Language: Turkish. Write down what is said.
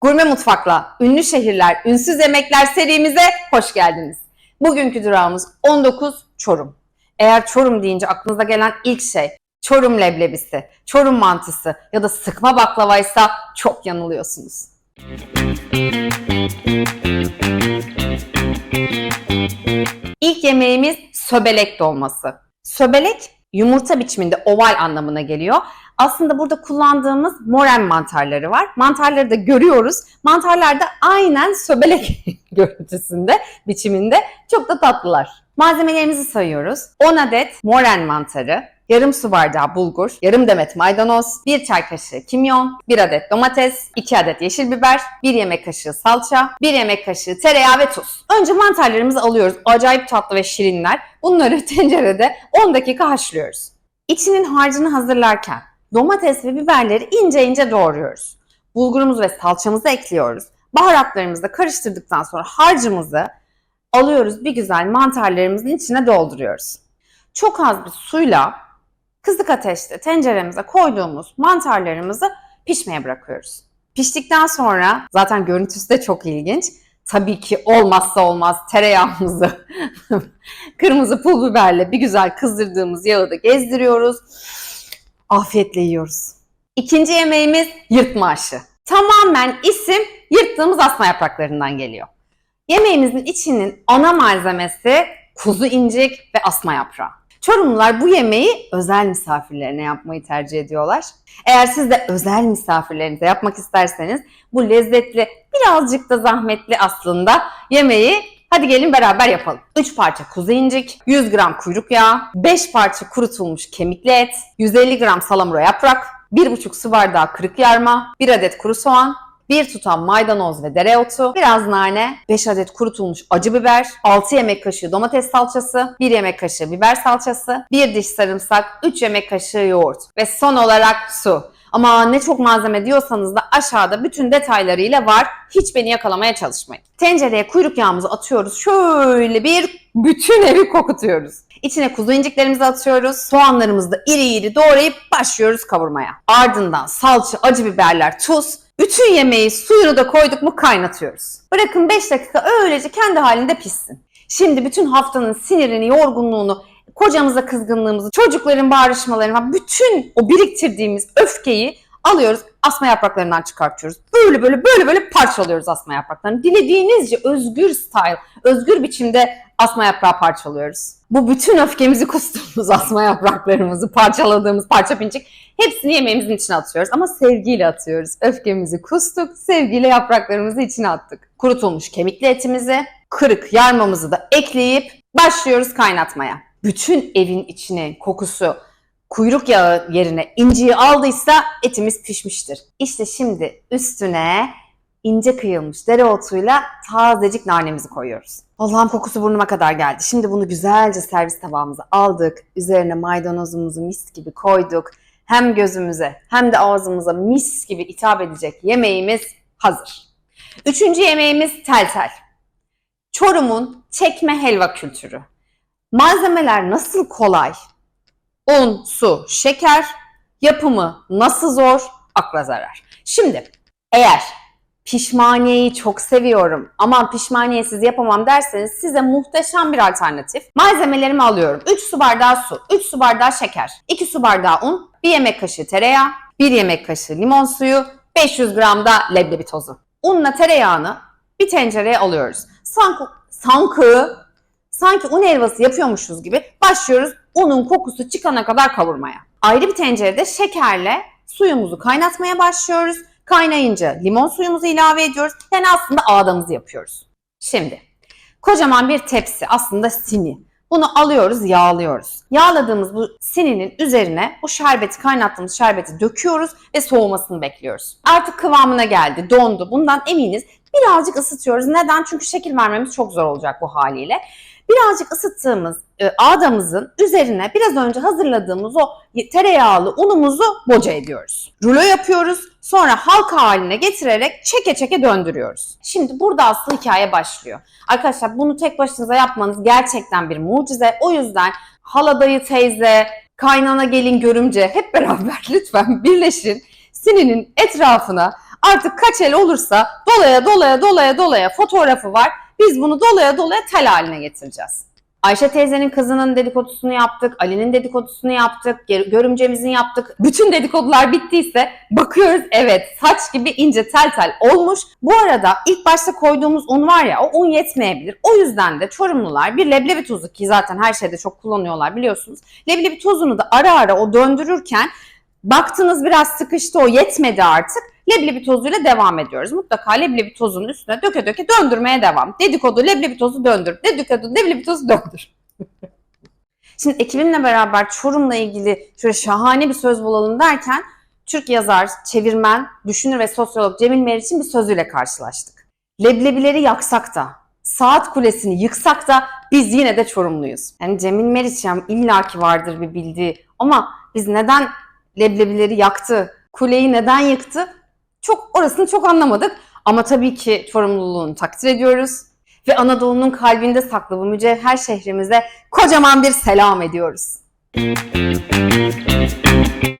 Gurme Mutfak'la ünlü şehirler, ünsüz yemekler serimize hoş geldiniz. Bugünkü durağımız 19 Çorum. Eğer Çorum deyince aklınıza gelen ilk şey Çorum leblebisi, Çorum mantısı ya da sıkma baklavaysa çok yanılıyorsunuz. İlk yemeğimiz söbelek dolması. Söbelek yumurta biçiminde oval anlamına geliyor. Aslında burada kullandığımız moren mantarları var. Mantarları da görüyoruz. Mantarlar da aynen söbelek görüntüsünde, biçiminde. Çok da tatlılar. Malzemelerimizi sayıyoruz. 10 adet moren mantarı, yarım su bardağı bulgur, yarım demet maydanoz, 1 çay kaşığı kimyon, 1 adet domates, 2 adet yeşil biber, 1 yemek kaşığı salça, 1 yemek kaşığı tereyağı ve tuz. Önce mantarlarımızı alıyoruz. Acayip tatlı ve şirinler. Bunları tencerede 10 dakika haşlıyoruz. İçinin harcını hazırlarken domates ve biberleri ince ince doğruyoruz. Bulgurumuzu ve salçamızı ekliyoruz. Baharatlarımızı da karıştırdıktan sonra harcımızı alıyoruz bir güzel mantarlarımızın içine dolduruyoruz. Çok az bir suyla kısık ateşte tenceremize koyduğumuz mantarlarımızı pişmeye bırakıyoruz. Piştikten sonra zaten görüntüsü de çok ilginç. Tabii ki olmazsa olmaz tereyağımızı kırmızı pul biberle bir güzel kızdırdığımız yağı da gezdiriyoruz. Afiyetle yiyoruz. İkinci yemeğimiz yırtma aşı. Tamamen isim yırttığımız asma yapraklarından geliyor. Yemeğimizin içinin ana malzemesi kuzu incik ve asma yaprağı. Çorumlular bu yemeği özel misafirlerine yapmayı tercih ediyorlar. Eğer siz de özel misafirlerinize yapmak isterseniz bu lezzetli, birazcık da zahmetli aslında yemeği hadi gelin beraber yapalım. 3 parça kuzu incik, 100 gram kuyruk yağı, 5 parça kurutulmuş kemikli et, 150 gram salamura yaprak, 1,5 su bardağı kırık yarma, 1 adet kuru soğan, 1 tutam maydanoz ve dereotu, biraz nane, 5 adet kurutulmuş acı biber, 6 yemek kaşığı domates salçası, 1 yemek kaşığı biber salçası, 1 diş sarımsak, 3 yemek kaşığı yoğurt ve son olarak su. Ama ne çok malzeme diyorsanız da aşağıda bütün detaylarıyla var. Hiç beni yakalamaya çalışmayın. Tencereye kuyruk yağımızı atıyoruz. Şöyle bir bütün evi kokutuyoruz. İçine kuzu inciklerimizi atıyoruz. Soğanlarımızı da iri iri doğrayıp başlıyoruz kavurmaya. Ardından salça, acı biberler, tuz, bütün yemeği suyunu da koyduk mu kaynatıyoruz. Bırakın 5 dakika öylece kendi halinde pişsin. Şimdi bütün haftanın sinirini, yorgunluğunu, kocamıza kızgınlığımızı, çocukların bağırışmalarını, bütün o biriktirdiğimiz öfkeyi alıyoruz, asma yapraklarından çıkartıyoruz. Böyle böyle böyle böyle parçalıyoruz asma yapraklarını. Dilediğinizce özgür style, özgür biçimde asma yaprağı parçalıyoruz. Bu bütün öfkemizi kustuğumuz asma yapraklarımızı, parçaladığımız parça pinçik hepsini yemeğimizin içine atıyoruz. Ama sevgiyle atıyoruz. Öfkemizi kustuk, sevgiyle yapraklarımızı içine attık. Kurutulmuş kemikli etimizi, kırık yarmamızı da ekleyip başlıyoruz kaynatmaya. Bütün evin içine kokusu, kuyruk yağı yerine inciyi aldıysa etimiz pişmiştir. İşte şimdi üstüne ince kıyılmış dereotuyla tazecik nanemizi koyuyoruz. Allah'ım kokusu burnuma kadar geldi. Şimdi bunu güzelce servis tabağımıza aldık. Üzerine maydanozumuzu mis gibi koyduk. Hem gözümüze hem de ağzımıza mis gibi hitap edecek yemeğimiz hazır. Üçüncü yemeğimiz tel tel. Çorum'un çekme helva kültürü. Malzemeler nasıl kolay? Un, su, şeker. Yapımı nasıl zor? Akla zarar. Şimdi eğer pişmaniyeyi çok seviyorum aman pişmaniyesiz yapamam derseniz size muhteşem bir alternatif. Malzemelerimi alıyorum. 3 su bardağı su, 3 su bardağı şeker, 2 su bardağı un, 1 yemek kaşığı tereyağı, 1 yemek kaşığı limon suyu, 500 gram da leblebi tozu. Unla tereyağını bir tencereye alıyoruz. Sanki, sanki, sanki un helvası yapıyormuşuz gibi başlıyoruz unun kokusu çıkana kadar kavurmaya. Ayrı bir tencerede şekerle suyumuzu kaynatmaya başlıyoruz. Kaynayınca limon suyumuzu ilave ediyoruz. Yani aslında ağdamızı yapıyoruz. Şimdi kocaman bir tepsi aslında sini. Bunu alıyoruz, yağlıyoruz. Yağladığımız bu sininin üzerine bu şerbeti, kaynattığımız şerbeti döküyoruz ve soğumasını bekliyoruz. Artık kıvamına geldi, dondu. Bundan eminiz. Birazcık ısıtıyoruz. Neden? Çünkü şekil vermemiz çok zor olacak bu haliyle. Birazcık ısıttığımız e, ağdamızın üzerine biraz önce hazırladığımız o tereyağlı unumuzu boca ediyoruz. Rulo yapıyoruz. Sonra halka haline getirerek çeke çeke döndürüyoruz. Şimdi burada aslı hikaye başlıyor. Arkadaşlar bunu tek başınıza yapmanız gerçekten bir mucize. O yüzden haladayı teyze, kaynana gelin görümce hep beraber lütfen birleşin. Sininin etrafına Artık kaç el olursa dolaya dolaya dolaya dolaya fotoğrafı var. Biz bunu dolaya dolaya tel haline getireceğiz. Ayşe teyzenin kızının dedikodusunu yaptık, Ali'nin dedikodusunu yaptık, görümcemizin yaptık. Bütün dedikodular bittiyse bakıyoruz evet saç gibi ince tel tel olmuş. Bu arada ilk başta koyduğumuz un var ya o un yetmeyebilir. O yüzden de Çorumlular bir leblebi tozu ki zaten her şeyde çok kullanıyorlar biliyorsunuz. Leblebi tozunu da ara ara o döndürürken baktınız biraz sıkıştı o yetmedi artık. Leblebi tozuyla devam ediyoruz. Mutlaka leblebi tozunun üstüne döke döke döndürmeye devam. Dedikodu leblebi tozu döndür. Dedikodu leblebi tozu döndür. Şimdi ekibimle beraber Çorum'la ilgili şöyle şahane bir söz bulalım derken Türk yazar, çevirmen, düşünür ve sosyolog Cemil Meriç'in bir sözüyle karşılaştık. Leblebileri yaksak da, saat kulesini yıksak da biz yine de Çorumluyuz. Yani Cemil Meriç yani illaki vardır bir bildiği ama biz neden leblebileri yaktı, kuleyi neden yıktı? Çok orasını çok anlamadık. Ama tabii ki Çorumluluğunu takdir ediyoruz. Ve Anadolu'nun kalbinde saklı bu mücevher şehrimize kocaman bir selam ediyoruz.